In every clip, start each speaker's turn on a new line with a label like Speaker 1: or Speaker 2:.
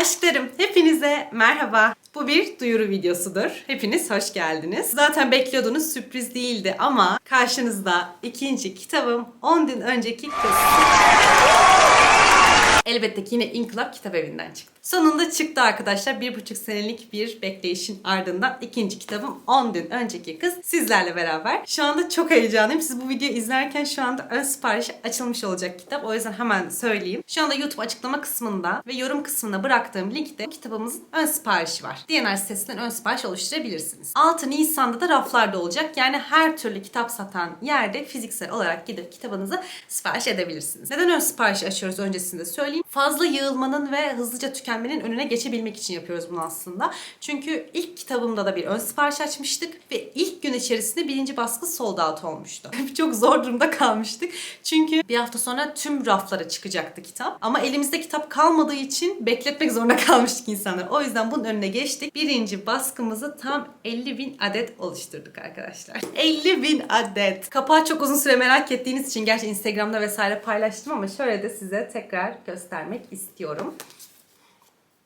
Speaker 1: Aşklarım hepinize merhaba. Bu bir duyuru videosudur. Hepiniz hoş geldiniz. Zaten bekliyordunuz sürpriz değildi ama karşınızda ikinci kitabım 10 gün önceki kız. Elbette ki yine İnkılap Kitap Evi'nden çıktı. Sonunda çıktı arkadaşlar. Bir buçuk senelik bir bekleyişin ardından ikinci kitabım 10 gün önceki kız sizlerle beraber. Şu anda çok heyecanlıyım. Siz bu videoyu izlerken şu anda ön sipariş açılmış olacak kitap. O yüzden hemen söyleyeyim. Şu anda YouTube açıklama kısmında ve yorum kısmına bıraktığım linkte kitabımızın ön siparişi var. DNR sitesinden ön sipariş oluşturabilirsiniz. 6 Nisan'da da raflarda olacak. Yani her türlü kitap satan yerde fiziksel olarak gidip kitabınızı sipariş edebilirsiniz. Neden ön sipariş açıyoruz öncesinde söyleyeyim. Fazla yığılmanın ve hızlıca tükenmenin önüne geçebilmek için yapıyoruz bunu aslında. Çünkü ilk kitabımda da bir ön sipariş açmıştık ve ilk gün içerisinde birinci baskı sold out olmuştu. Çok zor durumda kalmıştık. Çünkü bir hafta sonra tüm raflara çıkacaktı kitap. Ama elimizde kitap kalmadığı için bekletmek zorunda kalmıştık insanlar. O yüzden bunun önüne geçtik. Birinci baskımızı tam 50 bin adet oluşturduk arkadaşlar. 50 bin adet. Kapağı çok uzun süre merak ettiğiniz için gerçi Instagram'da vesaire paylaştım ama şöyle de size tekrar göstermek istiyorum.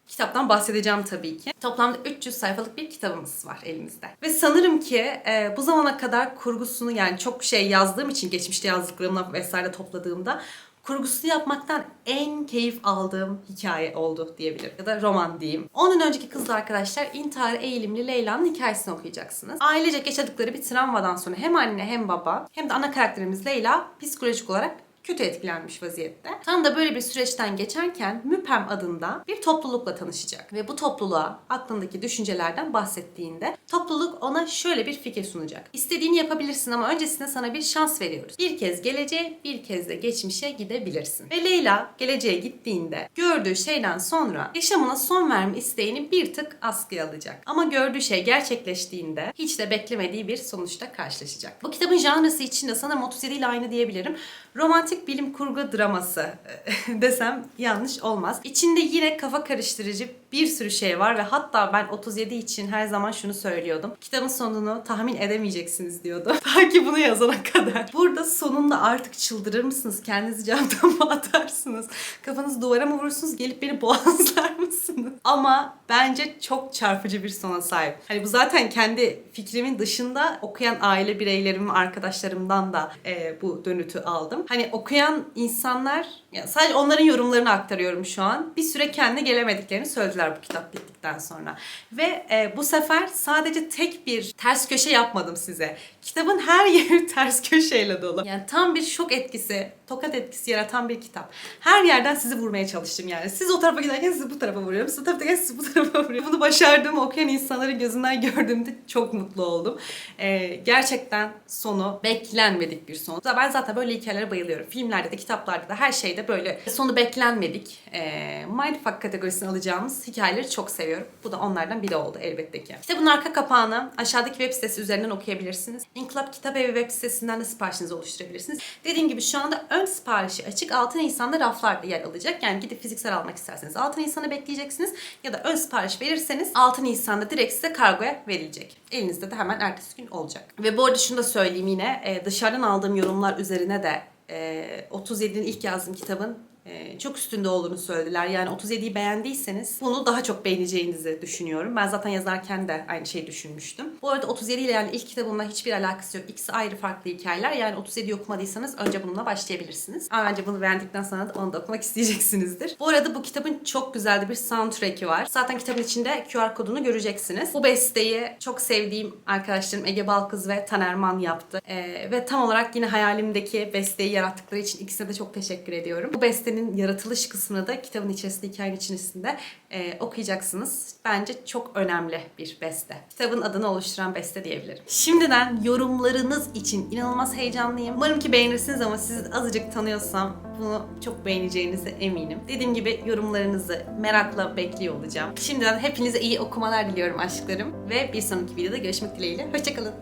Speaker 1: Kitaptan bahsedeceğim tabii ki. Toplamda 300 sayfalık bir kitabımız var elimizde. Ve sanırım ki e, bu zamana kadar kurgusunu yani çok şey yazdığım için geçmişte yazdıklarımla vesaire topladığımda kurgusunu yapmaktan en keyif aldığım hikaye oldu diyebilirim. Ya da roman diyeyim. Onun önceki kızla arkadaşlar intihar eğilimli Leyla'nın hikayesini okuyacaksınız. Ailecek yaşadıkları bir travmadan sonra hem anne hem baba hem de ana karakterimiz Leyla psikolojik olarak kötü etkilenmiş vaziyette. Tam da böyle bir süreçten geçerken Müpem adında bir toplulukla tanışacak. Ve bu topluluğa aklındaki düşüncelerden bahsettiğinde topluluk ona şöyle bir fikir sunacak. İstediğini yapabilirsin ama öncesinde sana bir şans veriyoruz. Bir kez geleceğe, bir kez de geçmişe gidebilirsin. Ve Leyla geleceğe gittiğinde gördüğü şeyden sonra yaşamına son verme isteğini bir tık askıya alacak. Ama gördüğü şey gerçekleştiğinde hiç de beklemediği bir sonuçta karşılaşacak. Bu kitabın janrası içinde sanırım 37 ile aynı diyebilirim. Romantik bilim kurgu draması desem yanlış olmaz. İçinde yine kafa karıştırıcı bir sürü şey var ve hatta ben 37 için her zaman şunu söylüyordum. Kitabın sonunu tahmin edemeyeceksiniz diyordu. Ta ki bunu yazana kadar. Burada sonunda artık çıldırır mısınız? Kendinizi camdan mı atarsınız? Kafanızı duvara mı vurursunuz? Gelip beni boğazlar mısınız? Ama bence çok çarpıcı bir sona sahip. Hani bu zaten kendi fikrimin dışında okuyan aile bireylerim, arkadaşlarımdan da e, bu dönütü aldım. Hani okuyan insanlar, yani sadece onların yorumlarını aktarıyorum şu an. Bir süre kendi gelemediklerini söylediler bu kitap bittikten sonra. Ve e, bu sefer sadece tek bir ters köşe yapmadım size. Kitabın her yeri ters köşeyle dolu. Yani tam bir şok etkisi, tokat etkisi yaratan bir kitap. Her yerden sizi vurmaya çalıştım yani. Siz o tarafa giderken sizi bu tarafa vuruyorum. Siz o tarafa giderken sizi bu tarafa vuruyorum. Bunu başardığımı okuyan insanların gözünden gördüğümde çok mutlu oldum. Ee, gerçekten sonu beklenmedik bir son. Ben zaten böyle hikayelere bayılıyorum. Filmlerde de, kitaplarda da her şeyde böyle sonu beklenmedik. Ee, mindfuck kategorisini alacağımız hikayeleri çok seviyorum. Bu da onlardan biri oldu elbette ki. Kitabın arka kapağını aşağıdaki web sitesi üzerinden okuyabilirsiniz. İnkılap Kitap Evi web sitesinden de siparişinizi oluşturabilirsiniz. Dediğim gibi şu anda ön siparişi açık 6 Nisan'da raflarda yer alacak. Yani gidip fiziksel almak isterseniz 6 Nisan'ı bekleyeceksiniz. Ya da ön sipariş verirseniz 6 Nisan'da direkt size kargoya verilecek. Elinizde de hemen ertesi gün olacak. Ve bu arada şunu da söyleyeyim yine e, dışarıdan aldığım yorumlar üzerine de e, 37'nin ilk yazdığım kitabın e, çok üstünde olduğunu söylediler. Yani 37'yi beğendiyseniz bunu daha çok beğeneceğinizi düşünüyorum. Ben zaten yazarken de aynı şeyi düşünmüştüm. Bu arada 37 ile yani ilk kitabımla hiçbir alakası yok. İkisi ayrı farklı hikayeler. Yani 37'yi okumadıysanız önce bununla başlayabilirsiniz. Ama bence bunu beğendikten sonra da onu da okumak isteyeceksinizdir. Bu arada bu kitabın çok güzel bir soundtrack'i var. Zaten kitabın içinde QR kodunu göreceksiniz. Bu besteyi çok sevdiğim arkadaşlarım Ege Balkız ve Taner Man yaptı. Ee, ve tam olarak yine hayalimdeki besteyi yarattıkları için ikisine de çok teşekkür ediyorum. Bu beste bestenin yaratılış kısmını da kitabın içerisinde, hikayenin içerisinde e, okuyacaksınız. Bence çok önemli bir beste. Kitabın adını oluşturan beste diyebilirim. Şimdiden yorumlarınız için inanılmaz heyecanlıyım. Umarım ki beğenirsiniz ama sizi azıcık tanıyorsam bunu çok beğeneceğinize eminim. Dediğim gibi yorumlarınızı merakla bekliyor olacağım. Şimdiden hepinize iyi okumalar diliyorum aşklarım ve bir sonraki videoda görüşmek dileğiyle. Hoşçakalın.